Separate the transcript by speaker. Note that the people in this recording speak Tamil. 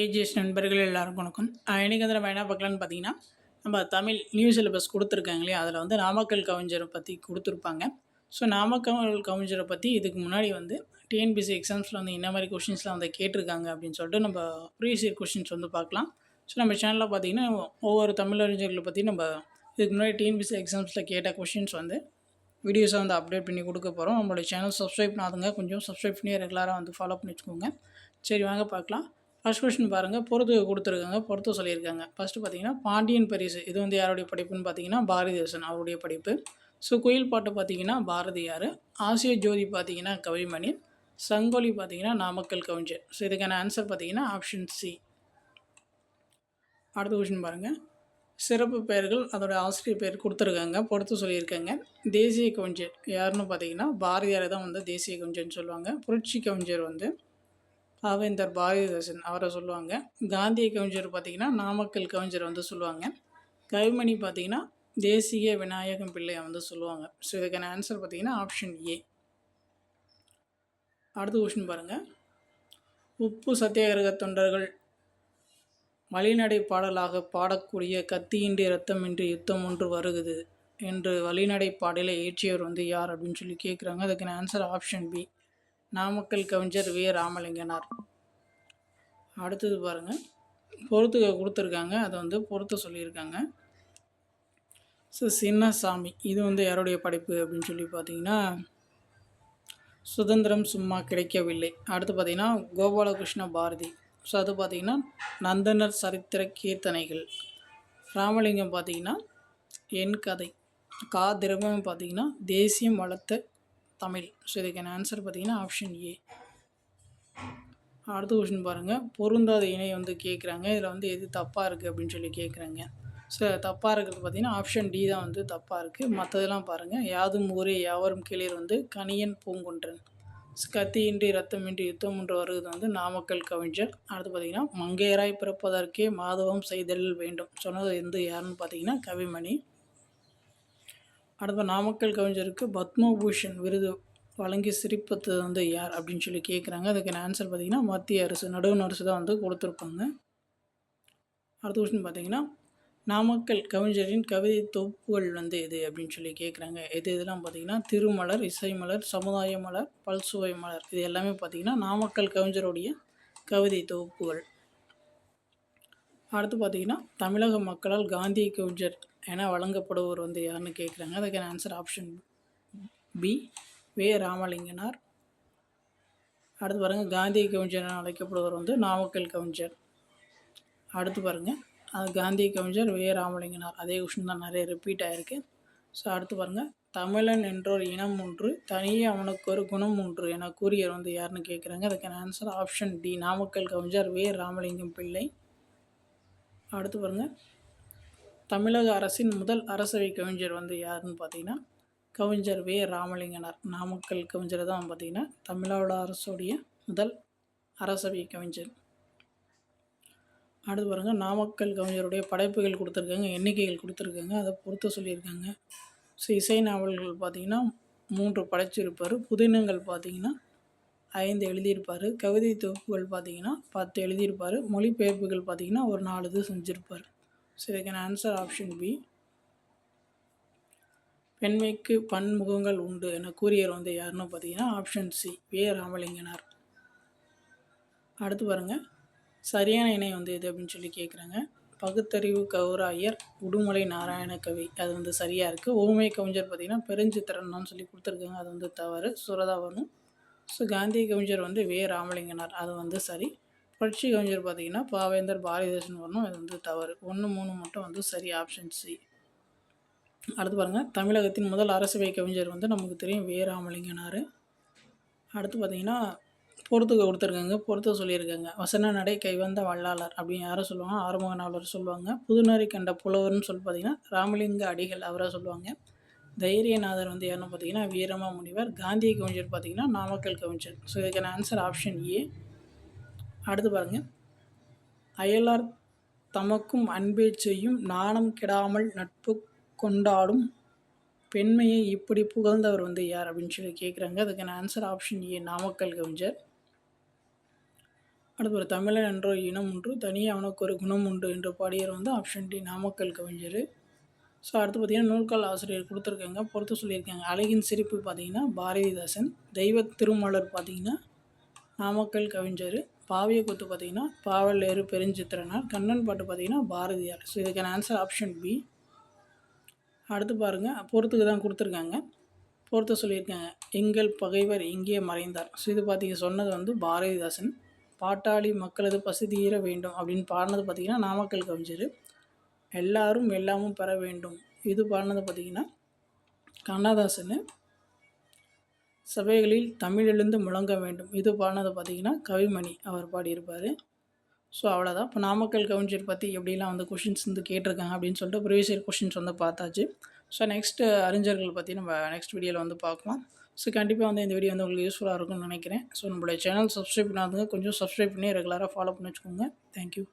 Speaker 1: ஏஜிஎஸ் நண்பர்கள் எல்லாருக்கும் வணக்கம். ஆஹ் வந்து நம்ம என்ன பார்க்கலான்னு பார்த்தீங்கன்னா நம்ம தமிழ் நியூ சிலபஸ் கொடுத்துருக்காங்க இல்லையா? அதில் வந்து நாமக்கல் கவிஞரை பற்றி கொடுத்துருப்பாங்க. ஸோ நாமக்கல் கவிஞரை பற்றி இதுக்கு முன்னாடி வந்து டிஎன்பிசி எக்ஸாம்ஸில் வந்து என்ன மாதிரி கொஷின்ஸ்லாம் வந்து கேட்டிருக்காங்க அப்படின்னு சொல்லிட்டு நம்ம ப்ரீவியஸ் இயர் கொஷின்ஸ் வந்து பார்க்கலாம். ஸோ நம்ம சேனலில் பார்த்தீங்கன்னா ஒவ்வொரு தமிழறிஞர்களை பற்றி நம்ம இதுக்கு முன்னாடி டிஎன்பிசி எக்ஸாம்ஸில் கேட்ட கொஷின்ஸ் வந்து வீடியோஸை வந்து அப்டேட் பண்ணி கொடுக்க போகிறோம் நம்மளோட சேனல் சப்ஸ்கிரைப் பண்ணாதுங்க. கொஞ்சம் சப்ஸ்கிரைப் பண்ணி ரெகுலராக வந்து ஃபாலோ பண்ணி வச்சுக்கோங்க சரி வாங்க பார்க்கலாம். ஃபஸ்ட் கொஷின் பாருங்கள் பொறுத்து கொடுத்துருக்காங்க பொறுத்து சொல்லியிருக்காங்க. ஃபஸ்ட்டு பார்த்தீங்கன்னா பாண்டியன் பரிசு. இது வந்து யாருடைய படைப்புன்னு பார்த்தீங்கன்னா பாரதிதாசன் அவருடைய படைப்பு. ஸோ குயில் பாட்டு பார்த்தீங்கன்னா பாரதியார். ஆசிய ஜோதி பார்த்தீங்கன்னா கவிமணி. சங்கொலி பார்த்தீங்கன்னா நாமக்கல் கவிஞர். ஸோ இதுக்கான ஆன்சர் பார்த்தீங்கன்னா ஆப்ஷன் சி அடுத்த கொஷின் பாருங்கள் சிறப்பு பெயர்கள் அதோட ஆசிரியர் பெயர் கொடுத்துருக்காங்க பொறுத்து சொல்லியிருக்காங்க. தேசிய கவிஞர். யாருன்னு பார்த்தீங்கன்னா பாரதியார் தான் வந்து தேசிய கவிஞர்னு சொல்லுவாங்க. புரட்சி கவிஞர் வந்து பாவேந்தர் பாரதிதாசன் அவரை சொல்லுவாங்க. காந்திய கவிஞர் பார்த்தீங்கன்னா நாமக்கல் கவிஞர் வந்து சொல்லுவாங்க. கவிமணி பார்த்தீங்கன்னா தேசிய விநாயகம் பிள்ளையை வந்து சொல்லுவாங்க. ஸோ இதுக்கான ஆன்சர் பார்த்திங்கன்னா ஆப்ஷன் ஏ அடுத்த கொஷின் பாருங்கள் உப்பு சத்தியாகிரக தொண்டர்கள் வழிநடை பாடலாக பாடக்கூடிய கத்தியின்றி ரத்தமின்றி யுத்தம் ஒன்று வருகுது என்று வழிநடை பாடலை இயற்றியவர் வந்து யார் அப்படின்னு சொல்லி கேட்குறாங்க அதுக்கான ஆன்சர் ஆப்ஷன் பி நாமக்கல் கவிஞர் வி ராமலிங்கனார். அடுத்தது பாருங்கள் பொறுத்து கொடுத்துருக்காங்க. அதை வந்து பொறுத்து சொல்லியிருக்காங்க. ஸோ சின்னசாமி. இது வந்து யாருடைய படைப்பு அப்படின்னு சொல்லி பார்த்தீங்கன்னா சுதந்திரம் சும்மா கிடைக்கவில்லை. அடுத்து பார்த்தீங்கன்னா கோபாலகிருஷ்ண பாரதி. ஸோ அது பார்த்தீங்கன்னா நந்தனர் சரித்திர கீர்த்தனைகள். ராமலிங்கம் பார்த்தீங்கன்னா என் கதை. கா திரவம் பார்த்தீங்கன்னா தேசியம் வளர்த்த தமிழ். ஸோ இதுக்கான ஆன்சர் பார்த்தீங்கன்னா ஆப்ஷன் ஏ அடுத்த கொஷின் பாருங்கள் பொருந்தாத இணை வந்து கேட்குறாங்க இதில் வந்து எது தப்பாக இருக்குது அப்படின்னு சொல்லி கேட்குறாங்க ஸோ தப்பாக இருக்கிறது பார்த்தீங்கன்னா ஆப்ஷன் டி தான் வந்து தப்பாக இருக்குது மற்றதெல்லாம் பாருங்கள் யாதும் ஊரே யாவரும் கிளியர் வந்து கணியன் பூங்குன்றன். கத்தியின்றி ரத்தமின்றி யுத்தம் என்று வருவது வந்து நாமக்கல் கவிஞர். அடுத்து பார்த்தீங்கன்னா மங்கையராய் பிறப்பதற்கே மாதவம் செய்தல் வேண்டும். சொன்னது வந்து யாருன்னு பார்த்தீங்கன்னா கவிமணி. அடுத்த நாமக்கல் கவிஞருக்கு பத்மபூஷன் விருது வழங்கி சிரிப்பது வந்து யார் அப்படின்னு சொல்லி கேட்குறாங்க அதுக்கான ஆன்சர் பார்த்தீங்கன்னா மத்திய அரசு நடுவண் அரசு தான் வந்து கொடுத்துருப்பாங்க. அடுத்த கொஸ்டின் பார்த்தீங்கன்னா நாமக்கல் கவிஞரின் கவிதை தொகுப்புகள் வந்து எது அப்படின்னு சொல்லி கேட்குறாங்க எது இதெல்லாம் பார்த்திங்கன்னா திருமலர் இசைமலர் சமுதாய மலர் பல்சுவை மலர் இது எல்லாமே பார்த்தீங்கன்னா நாமக்கல் கவிஞருடைய கவிதை தொகுப்புகள் அடுத்து பார்த்தீங்கன்னா தமிழக மக்களால் காந்தி கவிஞர் என வழங்கப்படுவோர் வந்து யாருன்னு கேட்குறாங்க அதுக்கான ஆன்சர் ஆப்ஷன் பி வே. ராமலிங்கனார். அடுத்து பாருங்கள் காந்தி கவிஞர் என அழைக்கப்படுவர் வந்து நாமக்கல் கவிஞர் அடுத்து பாருங்கள் அது காந்தி கவிஞர் வே. ராமலிங்கனார். அதே கொஷின் தான் நிறைய ரிப்பீட் ஆகிருக்கு ஸோ அடுத்து பாருங்கள் தமிழன் என்றோர் இனம் ஒன்று தனியே அவனுக்கு ஒரு குணம் ஒன்று என கூறியர் வந்து யாருன்னு கேட்குறாங்க அதுக்கான ஆன்சர் ஆப்ஷன் டி நாமக்கல் கவிஞர் வே. ராமலிங்கம் பிள்ளை. அடுத்து பாருங்கள் தமிழக அரசின் முதல் அரசவை கவிஞர் வந்து யாருன்னு பார்த்தீங்கன்னா கவிஞர் வே. ராமலிங்கனார். நாமக்கல் கவிஞர் தான் பார்த்தீங்கன்னா தமிழ்நாடு அரசுடைய முதல் அரசவை கவிஞர். அடுத்து பாருங்கள் நாமக்கல் கவிஞருடைய படைப்புகள் கொடுத்துருக்காங்க எண்ணிக்கைகள் கொடுத்துருக்காங்க அதை பொறுத்த சொல்லியிருக்காங்க. ஸோ இசை நாவல்கள் பார்த்தீங்கன்னா மூன்று படைச்சிருப்பார். புதினங்கள் பார்த்தீங்கன்னா ஐந்து எழுதியிருப்பார். கவிதை தொகுப்புகள் பார்த்திங்கன்னா பத்து எழுதியிருப்பார். மொழிபெயர்ப்புகள் பார்த்திங்கன்னா ஒரு நாலு இது செஞ்சுருப்பார். ஸோ இதுக்கான ஆன்சர் ஆப்ஷன் பி பெண்மைக்கு பன்முகங்கள் உண்டு என கூறியவர் வந்து யாருன்னு பார்த்தீங்கன்னா ஆப்ஷன் சி வே. ராமலிங்கனார். அடுத்து பாருங்கள் சரியான இணை வந்து எது அப்படின்னு சொல்லி கேட்குறாங்க பகுத்தறிவு கௌராயர் உடுமலை நாராயண கவி. அது வந்து சரியாக இருக்குது ஓமை கவிஞர் பார்த்திங்கன்னா பெருஞ்சித்திரன்னு சொல்லி கொடுத்துருக்காங்க. அது வந்து தவறு. சுரதா வரணும் ஸோ காந்திய கவிஞர் வந்து வே. ராமலிங்கனார். அது வந்து சரி. புரட்சி கவிஞர் பார்த்திங்கன்னா பாவேந்தர் பாரதிதாசன் வரணும். இது வந்து தவறு. ஒன்று மூணு மட்டும் வந்து சரி ஆப்ஷன் சி அடுத்து பாருங்கள் தமிழகத்தின் முதல் அரசவை கவிஞர் வந்து நமக்கு தெரியும் வே ராமலிங்கனார் அடுத்து பார்த்திங்கன்னா பொறுத்துக்க கொடுத்துருக்காங்க. பொறுத்த சொல்லியிருக்காங்க. வசன நடை கைவந்த வள்ளாளர் அப்படின்னு யாரை சொல்லுவாங்க. ஆறுமுக நாவலர் சொல்லுவாங்க. புதுநரை கண்ட புலவர்னு சொல்லி பார்த்தீங்கன்னா ராமலிங்க அடிகள் அவரை சொல்லுவாங்க. தைரியநாதர் வந்து யாருன்னு பார்த்தீங்கன்னா வீரமா முனிவர் காந்திய கவிஞர் பார்த்தீங்கன்னா நாமக்கல் கவிஞர். ஸோ இதுக்கான ஆன்சர் ஆப்ஷன் ஏ அடுத்து பாருங்கள் அயலார் தமக்கும் அன்பே செய்யும் நாணம் கெடாமல் நட்பு கொண்டாடும் பெண்மையை இப்படி புகழ்ந்தவர் வந்து யார் அப்படின்னு சொல்லி கேட்குறாங்க அதுக்கான ஆன்சர் ஆப்ஷன் ஏ நாமக்கல் கவிஞர். அடுத்து ஒரு தமிழன் என்றோ இனம் ஒன்று தனியே அவனுக்கு ஒரு குணம் உண்டு என்று பாடியவர் வந்து ஆப்ஷன் டி நாமக்கல் கவிஞர். ஸோ அடுத்து பார்த்தீங்கன்னா நூல்கள் ஆசிரியர் கொடுத்துருக்காங்க. பொறுத்து சொல்லியிருக்காங்க. அழகின் சிரிப்பு பார்த்தீங்கன்னா பாரதிதாசன். தெய்வ திருமலர் பார்த்திங்கன்னா நாமக்கல் கவிஞர் பாவிய கூத்து பார்த்தீங்கன்னா பாவலேறு பெருஞ்சித்திரனார் கண்ணன் பாட்டு பார்த்தீங்கன்னா பாரதியார். ஸோ இதுக்கான ஆன்சர் ஆப்ஷன் பி அடுத்து பாருங்கள் பொறுத்துக்கு தான் கொடுத்துருக்காங்க. பொறுத்த சொல்லியிருக்காங்க. எங்கள் பகைவர் இங்கே மறைந்தார். ஸோ இது பார்த்தீங்க சொன்னது வந்து பாரதிதாசன். பாட்டாளி மக்களது பசி தீர வேண்டும் அப்படின்னு பாடினது பார்த்தீங்கன்னா நாமக்கல் கவிஞர். எல்லாரும் எல்லாமும் பெற வேண்டும். இது பாடினது பார்த்தீங்கன்னா கண்ணதாசன். சபைகளில் தமிழிலிருந்து முழங்க வேண்டும். இது பாடினது பார்த்தீங்கன்னா கவிமணி அவர் பாடியிருப்பார். ஸோ அவ்வளோதான் இப்போ நாமக்கல் கவிஞர் பற்றி எப்படிலாம் வந்து கொஷின்ஸ் வந்து கேட்டிருக்காங்க அப்படின்னு சொல்லிட்டு ப்ரீவியஸ் இயர் கொஷின்ஸ் வந்து பார்த்தாச்சு. ஸோ நெக்ஸ்ட்டு அறிஞர்கள் பற்றி நம்ம நெக்ஸ்ட் வீடியோவில் வந்து பார்க்கலாம். ஸோ கண்டிப்பாக வந்து இந்த வீடியோ வந்து உங்களுக்கு யூஸ்ஃபுல்லாக இருக்கும்னு நினைக்கிறேன். ஸோ நம்மளுடைய சேனல் சப்ஸ்கிரைப் பண்ணாதுங்க கொஞ்சம் சப்ஸ்கிரைப் பண்ணி ரெகுலராக ஃபாலோ பண்ணி வச்சுக்கோங்க. தேங்க்யூ